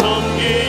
섬기